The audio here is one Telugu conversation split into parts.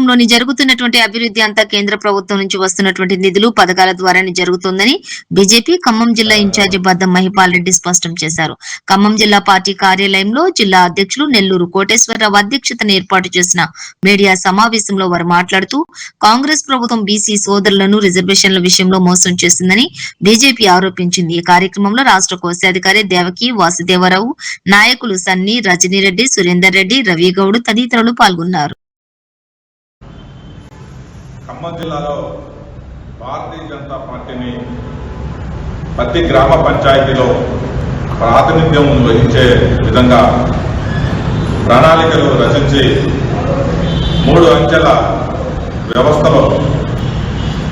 రాష్ట్రంలోని జరుగుతున్నటువంటి అభివృద్ధి అంతా కేంద్ర ప్రభుత్వం నుంచి వస్తున్నటువంటి నిధులు పథకాల ద్వారానే జరుగుతుందని బీజేపీ ఖమ్మం జిల్లా ఇన్ఛార్జి బద్దం మహిపాల్ రెడ్డి స్పష్టం చేశారు. ఖమ్మం జిల్లా పార్టీ కార్యాలయంలో జిల్లా అధ్యక్షులు నెల్లూరు కోటేశ్వరరావు అధ్యక్షతన ఏర్పాటు చేసిన మీడియా సమావేశంలో వారు మాట్లాడుతూ కాంగ్రెస్ ప్రభుత్వం బీసీ సోదరులను రిజర్వేషన్ల విషయంలో మోసం చేసిందని బీజేపీ ఆరోపించింది. ఈ కార్యక్రమంలో రాష్ట్ర కోశాధికారి దేవకి వాసుదేవరావు నాయకులు సన్ని రజనీరెడ్డి సురేందర్ రెడ్డి రవిగౌడ్ తదితరులు పాల్గొన్నారు. ఖమ్మం జిల్లాలో భారతీయ జనతా పార్టీని ప్రతి గ్రామ పంచాయతీలో ప్రాతినిధ్యం వహించే విధంగా ప్రణాళికలు రచించి మూడు అంచెల వ్యవస్థలో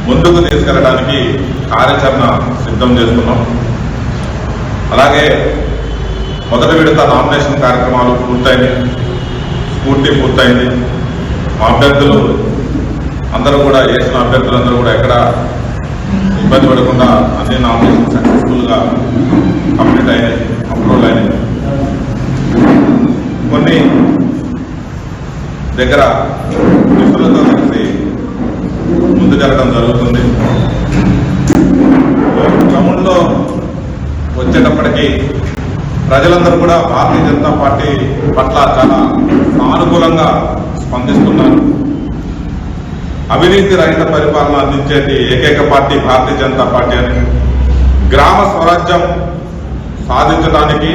ముందుకు తీసుకెళ్ళడానికి కార్యాచరణ సిద్ధం చేస్తున్నాం. అలాగే మొదటి విడత నామినేషన్ కార్యక్రమాలు పూర్తయినాయి. స్ఫూర్తి పూర్తయింది. అభ్యర్థులు అందరూ కూడా వేసిన అభ్యర్థులందరూ కూడా ఎక్కడ ఇబ్బంది పడకుండా అన్ని నామినేషన్ సక్సెస్ఫుల్గా కంప్లీట్ అయినాయి అప్రూవల్ అయినాయి. కొన్ని దగ్గర మిత్రులతో కలిసి ముందు జరగడం జరుగుతుంది. గ్రౌండ్లో వచ్చేటప్పటికీ ప్రజలందరూ కూడా భారతీయ జనతా పార్టీ పట్ల చాలా సానుకూలంగా స్పందిస్తున్నారు. అవినీతి రహిత పరిపాలన అందించేది ఏకైక పార్టీ భారతీయ జనతా పార్టీ అని గ్రామ స్వరాజ్యం సాధించడానికి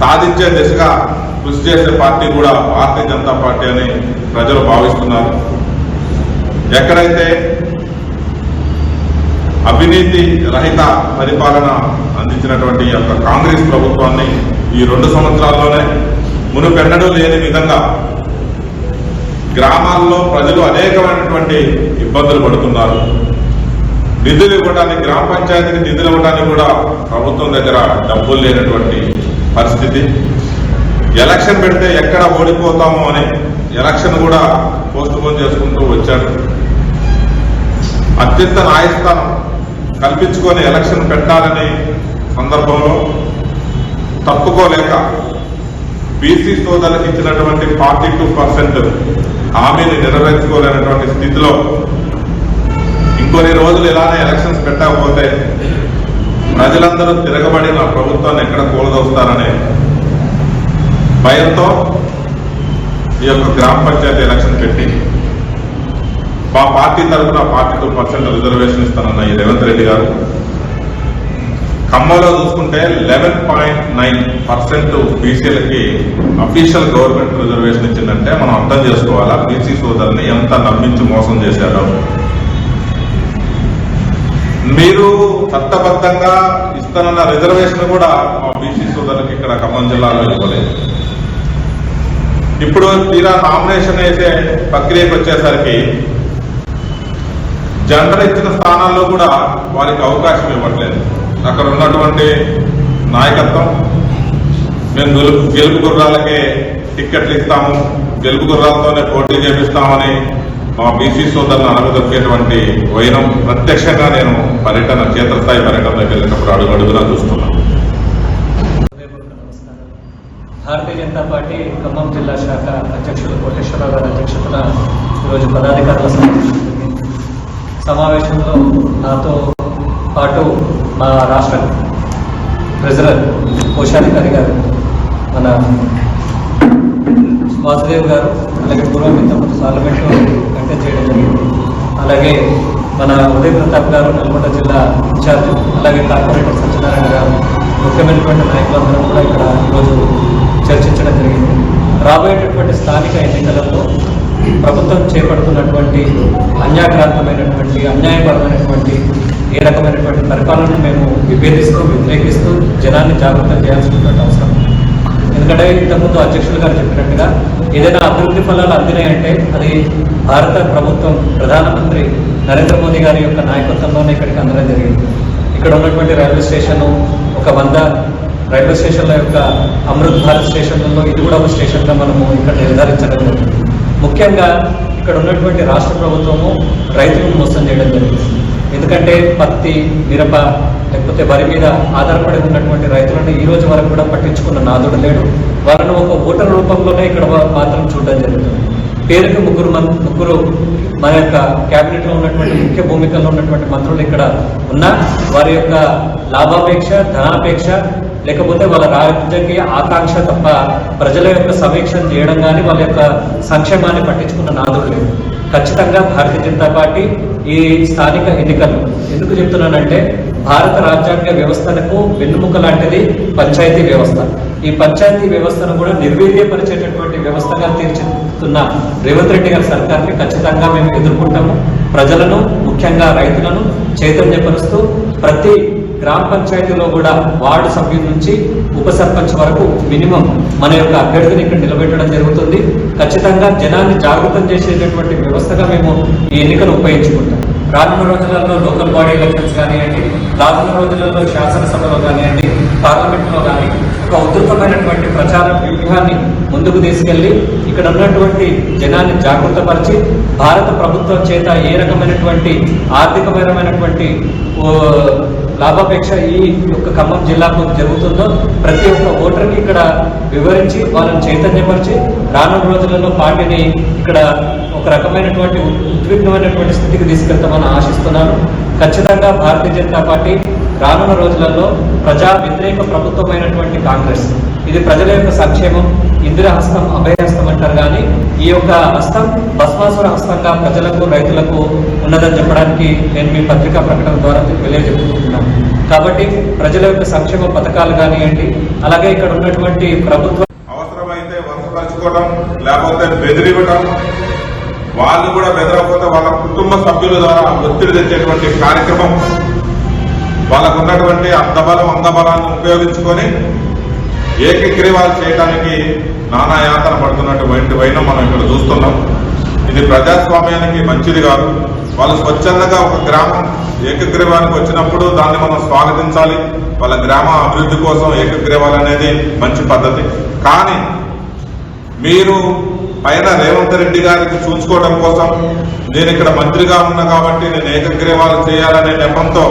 సాధించే దిశగా కృషి చేసే పార్టీ కూడా భారతీయ జనతా పార్టీ అని ప్రజలు భావిస్తున్నారు. ఎక్కడైతే అవినీతి రహిత పరిపాలన అందించినటువంటి ఈ యొక్క కాంగ్రెస్ ప్రభుత్వాన్ని ఈ రెండు సంవత్సరాల్లోనే మునుపెన్నడూ లేని విధంగా గ్రామాల్లో ప్రజలు అనేకమైనటువంటి ఇబ్బందులు పడుతున్నారు. నిధులు ఇవ్వడానికి గ్రామ పంచాయతీకి నిధులు ఇవ్వడానికి కూడా ప్రభుత్వం దగ్గర డబ్బులు లేనటువంటి పరిస్థితి. ఎలక్షన్ పెడితే ఎక్కడ ఓడిపోతామో అని ఎలక్షన్ కూడా పోస్ట్ పోన్ చేసుకుంటూ వచ్చాడు అత్యంత న్యాయస్థానం కల్పించుకొని ఎలక్షన్ పెట్టాలని సందర్భంలో తప్పుకోలేక బీసీ సోదరులకు ఇచ్చినటువంటి ఫార్టీ టూ పర్సెంట్ హామీని నెరవేర్చుకోలేనటువంటి స్థితిలో ఇంకొన్ని రోజులు ఇలానే ఎలక్షన్స్ పెట్టకపోతే ప్రజలందరూ తిరగబడి నా ప్రభుత్వాన్ని ఎక్కడ కూలదోస్తారనే భయంతో ఈ యొక్క గ్రామ పంచాయతీ ఎలక్షన్ పెట్టి మా పార్టీ తరఫున పార్టీ టూ పర్సెంట్ రిజర్వేషన్ ఇస్తానన్న ఈ రేవంత్ రెడ్డి గారు. ఖమ్మంలో చూసుకుంటే లెవెన్ పాయింట్ నైన్ పర్సెంట్ బీసీలకి అఫీషియల్ గవర్నమెంట్ రిజర్వేషన్ ఇచ్చిందంటే మనం అర్థం చేసుకోవాలా? బీసీ సోదరుని ఎంత నమ్మించి మోసం చేశారో. మీరు చట్టబద్ధంగా ఇస్తానన్న రిజర్వేషన్ కూడా మా బీసీ సోదరులకు ఇక్కడ ఖమ్మం జిల్లాలో ఇవ్వలేదు. ఇప్పుడు తీరా నామినేషన్ వేసే ప్రక్రియకు వచ్చేసరికి జనరల్ ఇచ్చిన స్థానాల్లో కూడా వారికి అవకాశం ఇవ్వట్లేదు. అక్కడ ఉన్నటువంటి నాయకత్వం. మేము గెలుపు గెలుపు గుర్రాలకే టిక్కెట్లు ఇస్తాము. గెలుపు గుర్రాలతోనే పోటీ చేపిస్తామని మా బీసీ సోదరులను అనగదొక్కేటువంటి వైనం ప్రత్యక్షంగా నేను పర్యటన క్షేత్రస్థాయి పర్యటనలోకి వెళ్ళినప్పుడు అడుగు అడుగునా చూస్తున్నాను భారతీయ జనతా పార్టీ ఖమ్మం జిల్లా శాఖ అధ్యక్షులు కోటేశ్వరరావు గారి అధ్యక్షతన ఈరోజు పదాధికారుల సమావేశంలో నాతో పాటు మా రాష్ట్ర ట్రెజరర్ కోశాధికారి గారు మన వాసుదేవ్ గారు అలాగే పూర్వం ఇంతకుముందు పార్లమెంట్లో కంటెస్ట్ చేయడం జరిగింది. అలాగే మన ఉదయ్ ప్రతాప్ గారు నల్గొండ జిల్లా ఇన్ఛార్జ్ అలాగే కార్పొరేటర్ సత్యనారాయణ గారు ముఖ్యమైనటువంటి నాయకులందరం కూడా ఇక్కడ ఈరోజు చర్చించడం జరిగింది. రాబోయేటటువంటి స్థానిక ఎన్నికలలో ప్రభుత్వం చేపడుతున్నటువంటి అన్యాక్రాంతమైనటువంటి అన్యాయపరమైనటువంటి ఏ రకమైనటువంటి పరిపాలనను మేము విభేదిస్తూ వ్యతిరేకిస్తూ జనాన్ని జాగ్రత్త చేయాల్సినటువంటి అవసరం ఎందుకంటే ఇంతకుముందు అధ్యక్షులు గారు చెప్పినట్టుగా ఏదైనా అభివృద్ధి ఫలాలు అందినాయంటే అది భారత ప్రభుత్వం ప్రధానమంత్రి నరేంద్ర మోదీ గారి యొక్క నాయకత్వంలోనే ఇక్కడికి అందడం జరిగింది. ఇక్కడ ఉన్నటువంటి రైల్వే స్టేషన్ ఒక వంద రైల్వే స్టేషన్ల యొక్క అమృత్ భారత్ స్టేషన్లలో ఇది కూడా ఒక స్టేషన్గా మనము ఇక్కడ నిర్ధారించడం జరిగింది. ముఖ్యంగా ఇక్కడ ఉన్నటువంటి రాష్ట్ర ప్రభుత్వము రైతులను మోసం చేయడం జరుగుతుంది. ఎందుకంటే పత్తి మిరప లేకపోతే వరి మీద ఆధారపడి ఉన్నటువంటి రైతులను ఈ రోజు వరకు కూడా పట్టించుకున్న నాదుడు లేడు. వాళ్ళను ఒక ఓటర్ రూపంలోనే ఇక్కడ మాత్రం చూడడం జరుగుతుంది. పేరుకు ముగ్గురు మన ముగ్గురు మన యొక్క కేబినెట్లో ఉన్నటువంటి ముఖ్య భూమికల్లో ఉన్నటువంటి మంత్రులు ఇక్కడ ఉన్నా వారి యొక్క లాభాపేక్ష ధనాపేక్ష లేకపోతే వాళ్ళ రాజకీయ ఆకాంక్ష తప్ప ప్రజల యొక్క సమీక్షను చేయడం కానీ వాళ్ళ యొక్క సంక్షేమాన్ని పట్టించుకున్న నాదుడు లేదు ఖచ్చితంగా భారతీయ జనతా పార్టీ ఈ స్థానిక ఎన్నికలు. ఎందుకు చెప్తున్నానంటే భారత రాజ్యాంగ వ్యవస్థలకు వెన్నుముక లాంటిది పంచాయతీ వ్యవస్థ. ఈ పంచాయతీ వ్యవస్థను కూడా నిర్వీర్యపరిచేటటువంటి వ్యవస్థగా తీర్చిదిద్దుతున్న రేవంత్ రెడ్డి గారి సర్కార్ని ఖచ్చితంగా మేము ఎదుర్కొంటాము. ప్రజలను ముఖ్యంగా రైతులను చైతన్యపరుస్తూ ప్రతి గ్రామ పంచాయతీలో కూడా వార్డు సభ్యుల నుంచి ఉప సర్పంచ్ వరకు మినిమం మన యొక్క అభ్యర్థిని ఇక్కడ నిలబెట్టడం జరుగుతుంది. ఖచ్చితంగా జనాన్ని జాగృతం చేసేటటువంటి వ్యవస్థగా మేము ఈ ఎన్నికను ఉపయోగించుకుంటాం. రానున్న రోజులలో లోకల్ బాడీ ఎలక్షన్స్ కానివ్వండి రానున్న రోజులలో శాసనసభలో కానివ్వండి పార్లమెంట్లో కానీ ఒక ఉధృతమైనటువంటి ప్రచార వ్యూహాన్ని ముందుకు తీసుకెళ్ళి ఇక్కడ ఉన్నటువంటి జనాన్ని జాగృతపరిచి భారత ప్రభుత్వం చేత ఏ రకమైనటువంటి ఆర్థికపరమైనటువంటి లాభాపేక్ష ఈ యొక్క ఖమ్మం జిల్లాకు జరుగుతుందో ప్రతి ఒక్క ఓటర్కి ఇక్కడ వివరించి వాళ్ళని చైతన్యపరిచి రానున్న రోజులలో పార్టీని ఇక్కడ ఒక రకమైనటువంటి ఉద్విగ్నమైనటువంటి స్థితికి తీసుకెళ్తామని ఆశిస్తున్నాను. ఖచ్చితంగా భారతీయ జనతా పార్టీ రానున్న రోజులలో ప్రజా వ్యతిరేక ప్రభుత్వమైనటువంటి కాంగ్రెస్. ఇది ప్రజల యొక్క సంక్షేమం ఇంద్రహస్తం అభయహస్తం అంటారు కానీ ఈ యొక్క హస్తం భస్మాసుర హస్తంగా ప్రజలకు రైతులకు ఉన్నదని చెప్పడానికి నేను మీ పత్రికా ప్రకటన ద్వారా తెలియజెప్పుకుంటున్నాను కాబట్టి ప్రజల యొక్క సంక్షేమ పథకాలు కానివ్వండి అలాగే ఇక్కడ ఉన్నటువంటి ప్రభుత్వం అవసరమైతే వసపరచుకోవడం లేకపోతే బెదిరివ్వడం వాళ్ళు కూడా బెదరకపోతే వాళ్ళ కుటుంబ సభ్యుల ద్వారా ఒత్తిడి తెచ్చేటువంటి కార్యక్రమం వాళ్ళకు ఉన్నటువంటి అర్ధబలం అంగబలాన్ని ఉపయోగించుకొని ఏకగ్రీవాలు చేయడానికి నానా యాతన పడుతున్నటువంటి పైన మనం ఇక్కడ చూస్తున్నాం. ఇది ప్రజాస్వామ్యానికి మంచిది కాదు. వాళ్ళు స్వచ్ఛందంగా ఒక గ్రామం ఏకగ్రీవానికి వచ్చినప్పుడు దాన్ని మనం స్వాగతించాలి. వాళ్ళ గ్రామ అభివృద్ధి కోసం ఏకగ్రీవాలు అనేది మంచి పద్ధతి. కానీ మీరు పైన రేవంత్ రెడ్డి గారికి చూసుకోవడం కోసం నేను ఇక్కడ మంత్రిగా ఉన్నా కాబట్టి నేను ఏకగ్రీవాలు చేయాలనే నెపంతో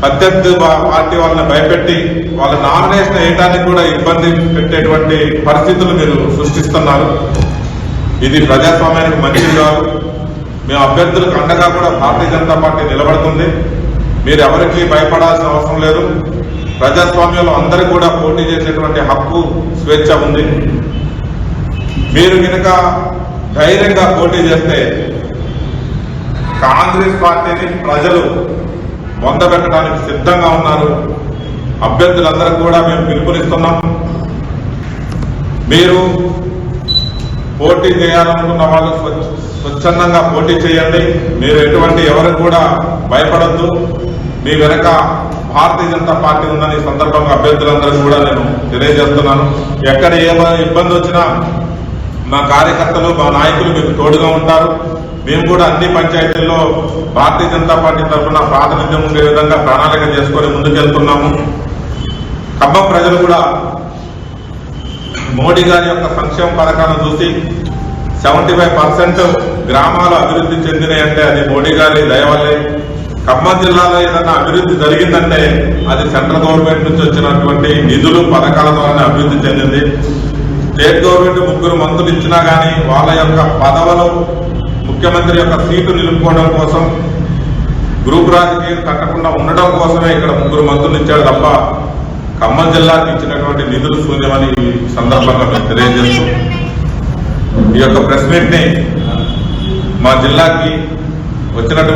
ప్రత్యర్థి పార్టీ వాళ్ళని భయపెట్టి వాళ్ళ నామినేషన్ వేయడానికి కూడా ఇబ్బంది పెట్టేటువంటి పరిస్థితులు మీరు సృష్టిస్తున్నారు. ఇది ప్రజాస్వామ్యానికి మంచిది కాదు. మేము అభ్యర్థులకు అండగా కూడా భారతీయ జనతా పార్టీ నిలబడుతుంది. మీరు ఎవరికి భయపడాల్సిన అవసరం లేదు. ప్రజాస్వామ్యంలో అందరికీ కూడా పోటీ చేసేటువంటి హక్కు స్వేచ్ఛ ఉంది. మీరు కనుక ధైర్యంగా పోటీ చేస్తే కాంగ్రెస్ పార్టీని ప్రజలు పెట్టడానికి సిద్ధంగా ఉన్నారు. అభ్యర్థులందరికీ కూడా మేము పిలుపునిస్తున్నాం. మీరు పోటీ చేయాలనుకున్న వాళ్ళు స్వచ్ఛందంగా పోటీ చేయండి. మీరు ఎటువంటి ఎవరికి కూడా భయపడద్దు. మీ వెనక భారతీయ జనతా పార్టీ ఉందని సందర్భంగా అభ్యర్థులందరికీ కూడా నేను తెలియజేస్తున్నాను. ఎక్కడ ఏ ఇబ్బంది వచ్చినా మా కార్యకర్తలు మా నాయకులు మీకు తోడుగా ఉంటారు. మేము కూడా అన్ని పంచాయతీల్లో భారతీయ జనతా పార్టీ తరఫున ప్రాతినిధ్యం ఉండే విధంగా ప్రణాళిక చేసుకొని ముందుకెళ్తున్నాము. ఖమ్మం ప్రజలు కూడా మోడీ గారి యొక్క సంక్షేమ పథకాలను చూసి సెవెంటీ ఫైవ్ పర్సెంట్ గ్రామాలు అభివృద్ధి చెందినాయంటే అది మోడీ గారి దయవల్లే ఖమ్మం జిల్లాలో ఏదైనా అభివృద్ధి జరిగిందంటే అది సెంట్రల్ గవర్నమెంట్ నుంచి వచ్చినటువంటి నిధులు పథకాల ద్వారా అభివృద్ధి చెందింది. స్టేట్ గవర్నమెంట్ ముగ్గురు మంత్రులు ఇచ్చినా కానీ వాళ్ళ యొక్క పదవులు ముఖ్యమంత్రి యొక్క సీటు నిలుపుకోవడం కోసం గ్రూప్ రాజకీయం కట్టకుండా ఉండడం కోసమే ఇక్కడ ముగ్గురు మంత్రులు ఇచ్చాడు తప్ప ఖమ్మం జిల్లాకి ఇచ్చినటువంటి నిధులు శూన్యమని సందర్భంగా మేము తెలియజేస్తూ ఈ యొక్క ప్రెస్ మీట్ని మా జిల్లాకి వచ్చినటువంటి